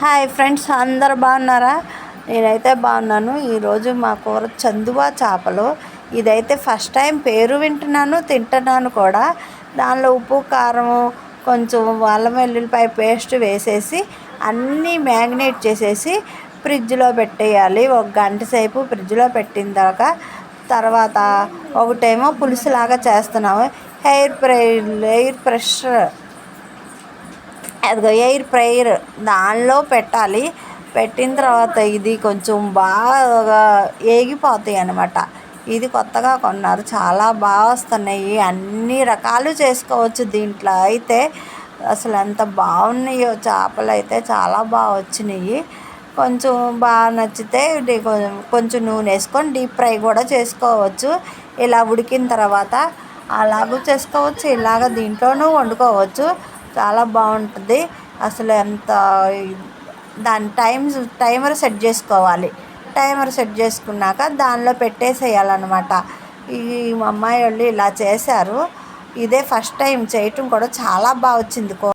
Hi friends అందరు బాగున్నారా? నేనైతే బాగున్నాను. ఈరోజు మా కూర చందువా చేపలు. ఇదైతే ఫస్ట్ టైం పేరు వింటున్నాను తింటున్నాను కూడా. దానిలో ఉప్పు కారం కొంచెం వాళ్ళ వెల్లుల్లిపాయ పేస్ట్ వేసేసి అన్నీ మ్యాగ్నేట్ చేసేసి ఫ్రిడ్జ్లో పెట్టేయాలి. ఒక గంట సేపు ఫ్రిడ్జ్లో పెట్టిన తర్వాత తర్వాత ఒకటేమో పులుసులాగా చేస్తున్నాము. హెయిర్ ఫ్రై ఎయిర్ ప్రెషర్ అదిగో ఎయిర్ ఫ్రైయర్ దానిలో పెట్టాలి. పెట్టిన తర్వాత ఇది కొంచెం బాగా ఏగిపోతాయి అనమాట ఇది కొత్తగా కొన్నారు. చాలా బాగా వస్తున్నాయి. అన్ని రకాలు చేసుకోవచ్చు దీంట్లో. అయితే అసలు ఎంత బాగున్నాయో చేపలు అయితే చాలా బాగా వచ్చినాయి. కొంచెం బాగా నచ్చితే కొంచెం నూనె వేసుకొని డీప్ ఫ్రై కూడా చేసుకోవచ్చు. ఇలా ఉడికిన తర్వాత అలాగూ చేసుకోవచ్చు. ఇలాగ దీంట్లోనూ వండుకోవచ్చు. చాలా బాగుంటుంది. అసలు ఎంత దాని టైమ్స్ టైమర్ సెట్ చేసుకోవాలి. టైమర్ సెట్ చేసుకున్నాక దానిలో పెట్టేసేయాలన్నమాట. ఈ మా అమ్మాయి వాళ్ళు ఇలా చేశారు. ఇదే ఫస్ట్ టైం చేయటం కూడా చాలా బాగా వచ్చింది కో